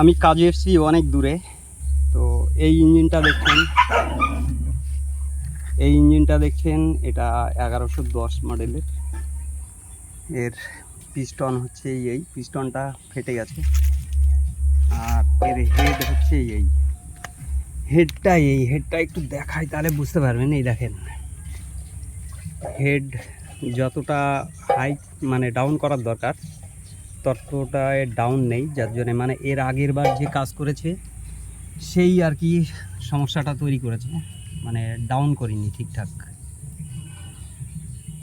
আমি কাজে এসেছি অনেক দূরে, তো এই ইঞ্জিনটা দেখছেন। এই ইঞ্জিনটা দেখছেন, এটা এগারোশো দশ মডেলের এর। পিস্টন হচ্ছে এই পিস্টনটা ফেটে গেছে। আর এর হেড হচ্ছে এই হেডটা এই হেডটা একটু দেখাই, তাহলে বুঝতে পারবেন, এই দেখেন। হেড যতটা হাইট মানে ডাউন করার দরকার ততটা ডাউন নেই, যার জন্য মানে এর আগের বার যে কাজ করেছে, সেই আর কি সমস্যাটা তৈরি করেছে মানে ডাউন করিনি ঠিকঠাক।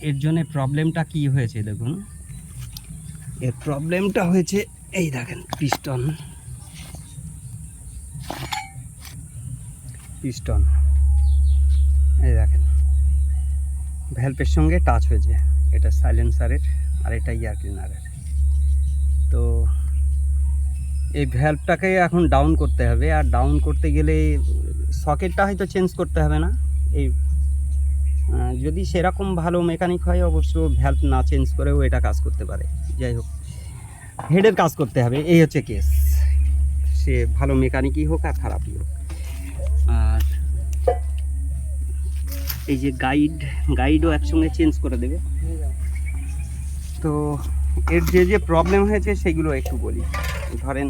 এর জন্য প্রবলেমটা কি হয়েছে দেখুন। এর প্রবলেমটা হয়েছে, এই দেখেন পিস্টন পিস্টন এই দেখেন ভ্যালপের সঙ্গে টাচ হয়েছে, এটা সাইলেন্সারের আর এটা ইয়ার ক্লিনারের তো এই ভ্যালভটাকে এখন ডাউন করতে হবে। আর ডাউন করতে গেলে সকেটটা হয়তো চেঞ্জ করতে হবে না। এই যদি সেরকম ভালো মেকানিক হয়, অবশ্য ভ্যালভ না চেঞ্জ করেও এটা কাজ করতে পারে। যাই হোক হেডের কাজ করতে হবে। এই হচ্ছে কেস সে ভালো মেকানিকই হোক আর খারাপই হোক। আর এই যে গাইড গাইডও একসঙ্গে চেঞ্জ করে দেবে। তো এর যে যে প্রবলেম হয়েছে সেগুলো একটু বলি। ধরেন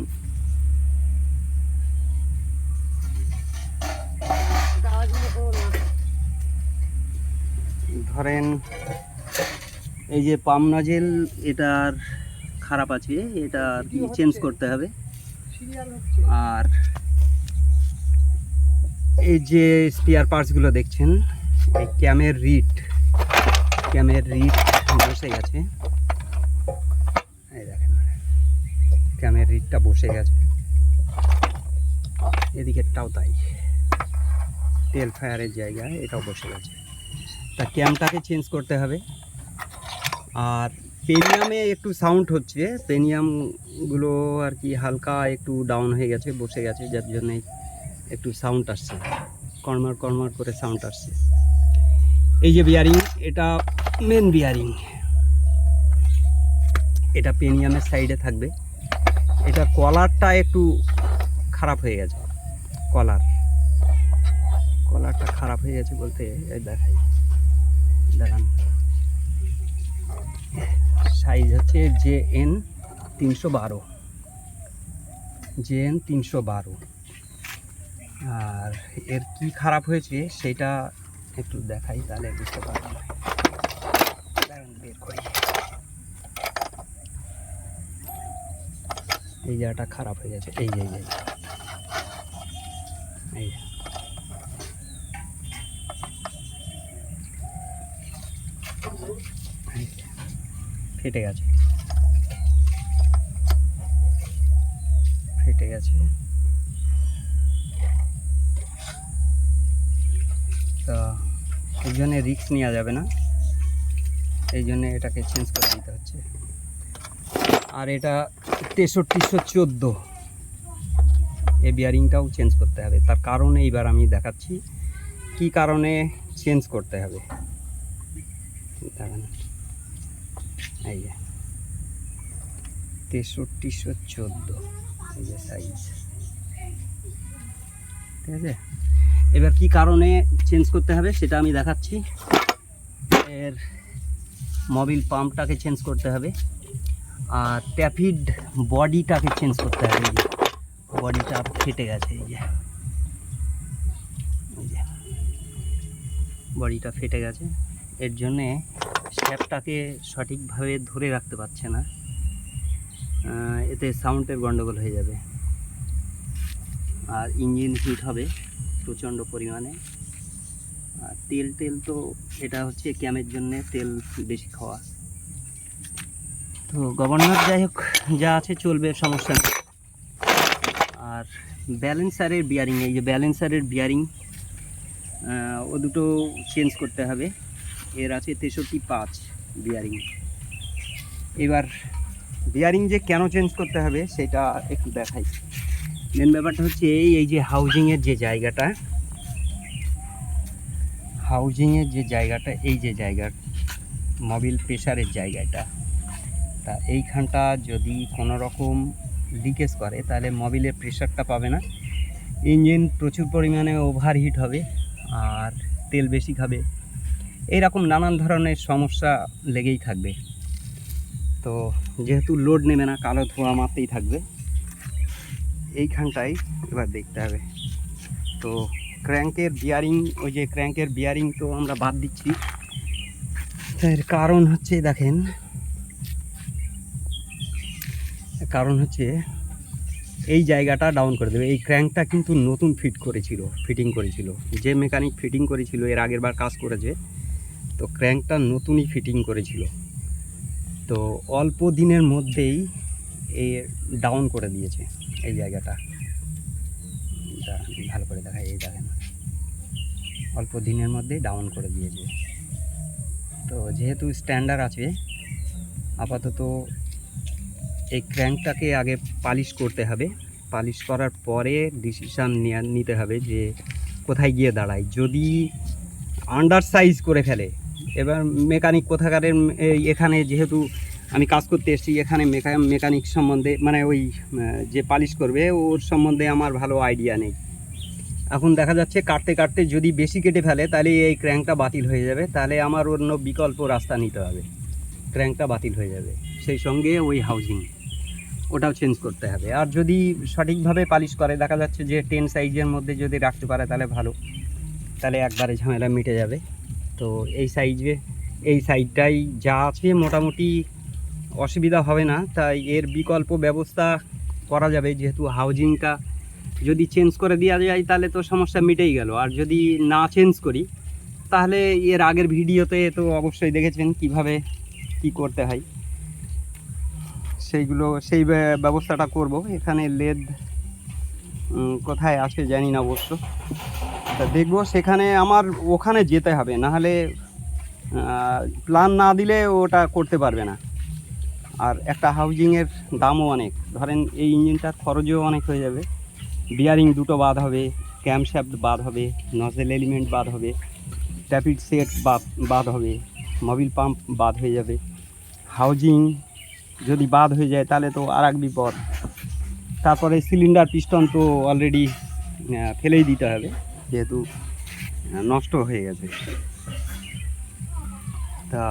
ধরেন এই যে পাম নজেল এটার খারাপ আছে এটা চেঞ্জ করতে হবে। আর এই যে স্পিয়ার পার্টসগুলো দেখছেন এই ক্যামের রিট ক্যামের রিট বসে গেছে এই দেখেন ক্যামের রিটটা বসে গেছে। এদিকেরটাও তাই। তেল ফায়ারের জায়গায় এটাও বসে গেছে। তা ক্যামটাকে চেঞ্জ করতে হবে। আর পেনিয়ামে একটু সাউন্ড হচ্ছে। পেনিয়ামগুলো আর কি হালকা একটু ডাউন হয়ে গেছে, বসে গেছে, যার জন্যে একটু সাউন্ড আসছে। কর্মার কর্মার করে সাউন্ড আসছে। এই যে বিয়ারিং এটা মেন বিয়ারিং এটা পেনিয়ামের সাইডে থাকবে। এটা কলারটা একটু খারাপ হয়ে গেছে। কলার কলারটা খারাপ হয়ে গেছে বলতে দেখাই। দেখান সাইজ হচ্ছে জে এন তিনশো বারো। জে এন তিনশো বারো। আর এর কি খারাপ হয়েছে সেটা একটু দেখাই, তাহলে বুঝতে পারবেন দাঁড়ান, বের করি এই জায়গাটা খারাপ হয়ে গেছে। এই যে এই। এই। ফেটে গেছে। ফেটে গেছে। তা, এই জন্য রিক্স নেওয়া যাবে না। এই জন্য এটাকে চেঞ্জ করে দিতে হচ্ছে। আর এটা তেষট্টিশো চোদ্দ। এই বিয়ারিংটাও চেঞ্জ করতে হবে। তার কারণে এইবার আমি দেখাচ্ছি। কি কারণে চেঞ্জ করতে হবে? তেষট্টিশো চোদ্দ। সাইজ ঠিক আছে? এবার কি কারণে চেঞ্জ করতে হবে সেটা আমি দেখাচ্ছি। এর মোবিল পাম্পটাকে চেঞ্জ করতে হবে। আর ট্যাফিড বডিটাকে চেঞ্জ করতে হবে, এই যে বডিটা ফেটে গেছে, এই যে। বডিটা ফেটে গেছে। এর জন্যে স্ট্যাপটাকে সঠিকভাবে ধরে রাখতে পারছে না। এতে সাউন্ডের গন্ডগোল হয়ে যাবে। আর ইঞ্জিন হিট হবে প্রচণ্ড পরিমাণে। আর তেল তেল তো এটা হচ্ছে ক্যামের জন্যে তেল বেশি খাওয়া। তো গভর্নর যাই হোক, যা আছে চলবে, সমস্যা আর ব্যালেন্সারের বিয়ারিং এই যে ব্যালেন্সারের বিয়ারিং ও দুটো চেঞ্জ করতে হবে। এর আছে তেষট্টি পাঁচ বিয়ারিং এবার বিয়ারিং যে কেন চেঞ্জ করতে হবে, সেটা একটু দেখাই। মেন ব্যাপারটা হচ্ছে এই এই যে হাউজিংয়ের যে জায়গাটা হাউজিংয়ের যে জায়গাটা, এই যে জায়গা মোবিল প্রেশারের জায়গাটা। তা এইখানটা যদি কোনো রকম লিকেজ করে, তাহলে মোবিলের প্রেশারটা পাবে না। ইঞ্জিন প্রচুর পরিমাণে ওভারহিট হবে আর তেল বেশি খাবে। এইরকম নানান ধরনের সমস্যা লেগেই থাকবে। তো যেহেতু লোড নেবে না, কালো ধোঁয়া মারতেই থাকবে। এইখানটাই এবার দেখতে হবে। তো ক্র্যাঙ্কের বিয়ারিং ওই যে ক্র্যাঙ্কের বিয়ারিং তো আমরা বাদ দিচ্ছি। এর কারণ হচ্ছে, দেখেন কারণ হচ্ছে এই জায়গাটা ডাউন করে দেবে। এই ক্র্যাঙ্কটা কিন্তু নতুন ফিট করেছিল ফিটিং করেছিল। যে মেকানিক ফিটিং করেছিল, এর আগের বার কাজ করেছে, তো ক্র্যাঙ্কটা নতুনই ফিটিং করেছিল। তো অল্প দিনের মধ্যেই এ ডাউন করে দিয়েছে এই জায়গাটা। ভালো করে দেখায় এই দেখেন। অল্প দিনের মধ্যেই ডাউন করে দিয়েছে। তো যেহেতু স্ট্যান্ডার্ড আছে, আপাতত এই ক্র্যাঙ্কটাকে আগে পালিশ করতে হবে। পালিশ করার পরে ডিসিশান নিতে হবে যে কোথায় গিয়ে দাঁড়ায়। যদি আন্ডার সাইজ করে ফেলে, এবার মেকানিক কোথাকারের এখানে যেহেতু আমি কাজ করতে এসেছি, এখানে মেকা- মেকানিক সম্বন্ধে মানে ওই যে পালিশ করবে, ওর সম্বন্ধে আমার ভালো আইডিয়া নেই। এখন দেখা যাচ্ছে কাটতে কাটতে যদি বেশি কেটে ফেলে, তাহলে এই ক্র্যাঙ্কটা বাতিল হয়ে যাবে। তাহলে আমার অন্য বিকল্প রাস্তা নিতে হবে। ক্র্যাঙ্কটা বাতিল হয়ে যাবে। সেই সঙ্গে ওই হাউজিং ওটাও চেঞ্জ করতে হবে। আর যদি সঠিকভাবে পালিশ করে, দেখা যাচ্ছে যে টেন সাইজের মধ্যে যদি রাখতে পারে, তাহলে ভালো। তাহলে একবারে ঝামেলা মিটে যাবে। তো এই সাইজে এই সাইডটাই যা আছে মোটামুটি অসুবিধা হবে না। তাই এর বিকল্প ব্যবস্থা করা যাবে। যেহেতু হাউজিংটা যদি চেঞ্জ করে দেওয়া যায়, তাহলে তো সমস্যা মিটেই গেল। আর যদি না চেঞ্জ করি, তাহলে এর আগের ভিডিওতে তো অবশ্যই দেখেছেন কীভাবে কি করতে হয়। সেইগুলো, সেই ব্যবস্থাটা করব। এখানে লেদ কোথায় আছে জানি না অবশ্য। তা দেখব, সেখানে আমার ওখানে যেতে হবে, নাহলে প্ল্যান না দিলে ওটা করতে পারবে না। আর একটা হাউজিংয়ের দামও অনেক। ধরেন এই ইঞ্জিনটার খরচও অনেক হয়ে যাবে। বিয়ারিং দুটো বাদ হবে ক্যামশ্যাফট বাদ হবে নজেল এলিমেন্ট বাদ হবে ট্যাপিড সেট বাদ বাদ হবে মোবিল পাম্প বাদ হয়ে যাবে। হাউজিং যদি বাদ হয়ে যায়, তাহলে তো আর এক বিপদ। তারপরে সিলিন্ডার পিস্টন তো অলরেডি ফেলেই দিতে হবে, যেহেতু নষ্ট হয়ে গেছে। তা,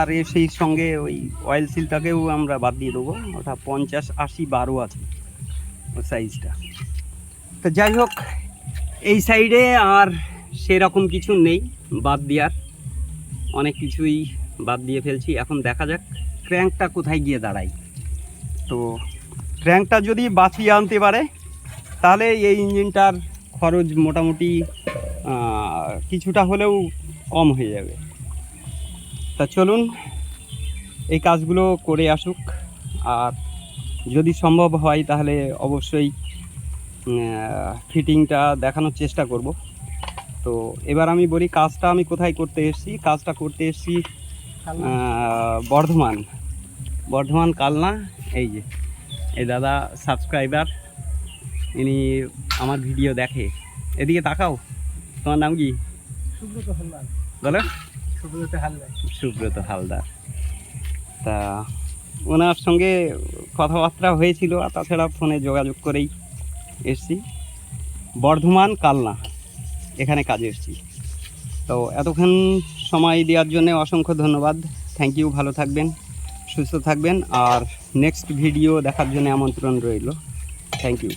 আর এর সেই সঙ্গে ওই অয়েল সিলটাকেও আমরা বাদ দিয়ে দেবো। ওটা পঞ্চাশ, আশি, বারো আছে ও সাইজটা তো যাই হোক, এই সাইডে আর সেরকম কিছু নেই, বাদ দেওয়ার। অনেক কিছুই বাদ দিয়ে ফেলছি। এখন দেখা যাক। ক্র্যাঙ্কটা কোথায় গিয়ে দাঁড়ায়? তো ক্র্যাঙ্কটা যদি বাঁচিয়ে আনতে পারে, তাহলে এই ইঞ্জিনটার খরচ মোটামুটি কিছুটা হলেও কম হয়ে যাবে। তা চলুন, এই কাজগুলো করে আসুক। আর যদি সম্ভব হয়, তাহলে অবশ্যই ফিটিংটা দেখানোর চেষ্টা করব। তো এবার আমি বলি, কাজটা আমি কোথায় করতে এসেছি? কাজটা করতে এসেছি বর্ধমান। বর্ধমান কালনা এই যে। এই দাদা সাবস্ক্রাইবার ইনি আমার ভিডিও দেখে। এদিকে তাকাও। তোমার নাম কি? সুব্রত হালদার। বলো। সুব্রত হালদার। সুব্রত হালদার। তা ওনার সঙ্গে কথাবার্তা হয়েছিল আর তাছাড়া ফোনে যোগাযোগ করেই এসছি। বর্ধমান কালনা এখানে কাজে এসছি। তো এতক্ষণ সময় দেওয়ার জন্য অসংখ্য ধন্যবাদ। থ্যাংক ইউ ভালো থাকবেন, সুস্থ থাকবেন, আর নেক্সট ভিডিও দেখার জন্য আমন্ত্রণ রইল। Thank you